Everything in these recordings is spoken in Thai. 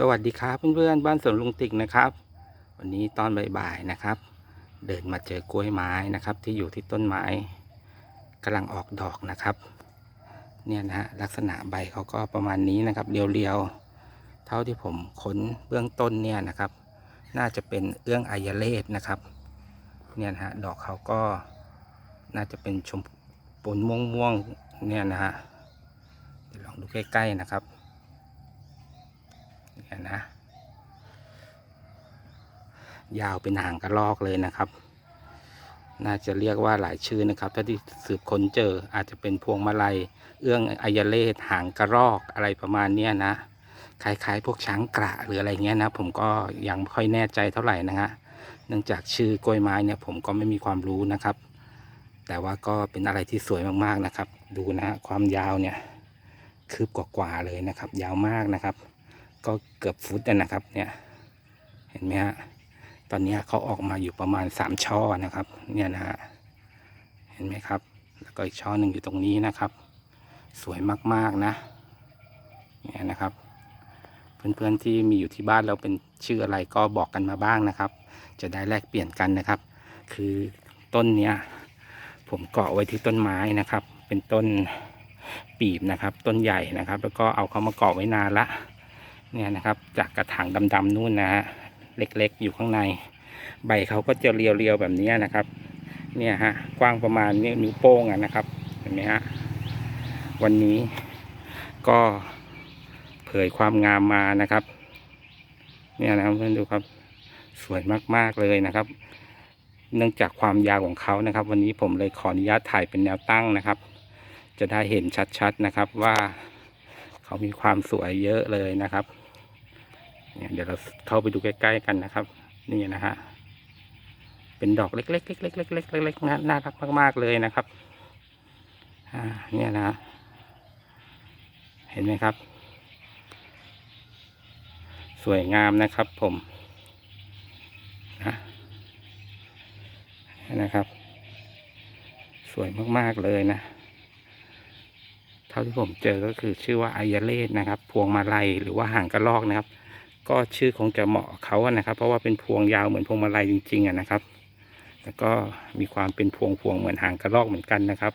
สวัสดีครับเพื่อนๆบ้านสวนลุงติกนะครับ วันนี้ตอนบ่ายๆนะครับ เดินมาเจอกล้วยไม้นะครับ ที่อยู่ที่ต้นไม้กำลังออกดอกนะครับ เนี่ยนะฮะลักษณะใบเขาก็ประมาณนี้นะครับเรียวๆ เท่าที่ผมค้นเบื้องต้นเนี่ยนะครับ น่าจะเป็นเอื้องอายเลศนะครับ เนี่ยนะฮะดอกเขาก็น่าจะเป็นชมพูปนม่วงๆเนี่ยนะฮะเดี๋ยวลองดูใกล้ๆนะครับ นี่ยนะ ยาวเป็นหางกระลอกเลยนะครับ น่าจะเรียกว่าหลายชื่อนะครับ ถ้าที่สืบค้นเจออาจจะเป็นพวงมาลัย เอื้องอายเลศหางกระรอกอะไรประมาณเนี้ยนะ คล้ายๆ พวกช้างกระหรืออะไรเงี้ยนะ ผมก็ยังไม่ค่อยแน่ใจเท่าไหร่นะฮะ เนื่องจากชื่อกล้วยไม้เนี่ยผมก็ไม่มีความรู้นะครับ แต่ว่าก็เป็นอะไรที่สวยมากๆนะครับ ดูนะฮะความยาวเนี่ยคืบกว่าๆเลยนะครับ ยาวมากนะครับ ก็เกือบฟุตนะครับ เนี่ยเห็นไหมฮะตอนนี้เขาออกมาอยู่ประมาณสามช่อนะครับ เนี่ยนะฮะเห็นไหมครับ แล้วก็อีกช่อหนึ่งอยู่ตรงนี้นะครับ สวยมากๆนะเนี่ยนะครับ เพื่อนๆที่มีอยู่ที่บ้านเราเป็นชื่ออะไรก็บอกกันมาบ้างนะครับ จะได้แลกเปลี่ยนกันนะครับ คือต้นเนี้ยผมเกาะไว้ที่ต้นไม้นะครับ เป็นต้นปีบนะครับ ต้นใหญ่นะครับ แล้วก็เอาเขามาเกาะไว้นานละ เนี่ยนะครับจากกระถางดำๆนู่นนะฮะเล็กๆ อยู่ข้างใน ใบเขาก็จะเรียวๆแบบนี้นะครับ เนี่ยฮะกว้างประมาณนี้นิ้วโป้งอะนะครับเห็นไหมฮะวันนี้ก็เผยความงามมานะครับ เนี่ยนะครับเพื่อนดูครับสวยมากๆเลยนะครับ เนื่องจากความยาวของเขานะครับ วันนี้ผมเลยขออนุญาตถ่ายเป็นแนวตั้งนะครับ จะได้เห็นชัดๆนะครับว่า เขามีความสวยเยอะเลยนะครับเนี่ยเดี๋ยวเราเข้าไปดูใกล้ๆกันนะครับ นี่นะฮะเป็นดอกเล็กๆเล็กๆเล็กๆเล็กๆเล็กๆนะน่ารักมากๆเลยนะครับอ่าเนี่ยนะเห็นไหมครับ สวยงามนะครับผมนะนะครับ สวยมากๆเลยนะ ท่าที่ผมเจอก็คือชื่อว่าอายเลศนะครับ พวงมาลัยหรือว่าหางกระรอกนะครับ ก็ชื่อคงจะเหมาะเขาอะนะครับ เพราะว่าเป็นพวงยาวเหมือนพวงมาลัยจริงๆอะนะครับ แล้วก็มีความเป็นพวงพวงเหมือนหางกระรอกเหมือนกันนะครับ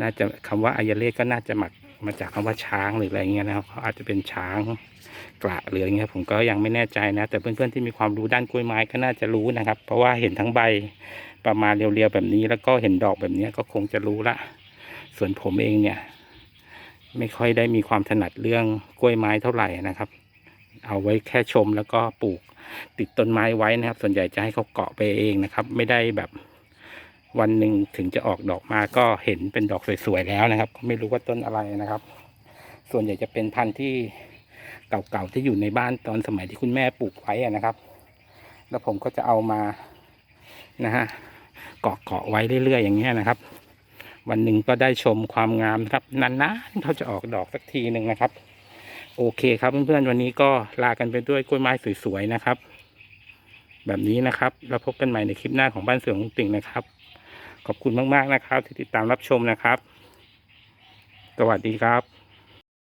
น่าจะคำว่าอายเลศก็น่าจะหมักมาจากคำว่าช้างหรืออะไรเงี้ยนะครับเขาอาจจะเป็นช้างกระหรืออะไรเงี้ยผมก็ยังไม่แน่ใจนะ แต่เพื่อนๆที่มีความรู้ด้านกล้วยไม้ก็น่าจะรู้นะครับ เพราะว่าเห็นทั้งใบประมาณเรียวๆแบบนี้ แล้วก็เห็นดอกแบบนี้ก็คงจะรู้ละส่วนผมเองเนี่ย ไม่ค่อยได้มีความถนัดเรื่องกล้วยไม้เท่าไหร่นะครับ เอาไว้แค่ชมแล้วก็ปลูกติดต้นไม้ไว้นะครับ ส่วนใหญ่จะให้เขาเกาะไปเองนะครับ ไม่ได้แบบวันหนึ่งถึงจะออกดอกมาก็เห็นเป็นดอกสวยๆแล้วนะครับ ไม่รู้ว่าต้นอะไรนะครับ ส่วนใหญ่จะเป็นพันธุ์ที่เก่าๆที่อยู่ในบ้านตอนสมัยที่คุณแม่ปลูกไว้นะครับ แล้วผมก็จะเอามานะฮะเกาะเกาะๆไว้เรื่อยๆอย่างเงี้ยนะครับ วันหนึ่งก็ได้ชมความงามนะครับนานๆเขาจะออกดอกสักทีหนึ่งนะครับ โอเคครับเพื่อนๆวันนี้ก็ลากันไปด้วยกล้วยไม้สวยๆนะครับ แบบนี้นะครับแล้วพบกันใหม่ในคลิปหน้าของบ้านเสือของติ่งนะครับ ขอบคุณมากๆนะครับ ที่ติดตามรับชมนะครับ สวัสดีครับ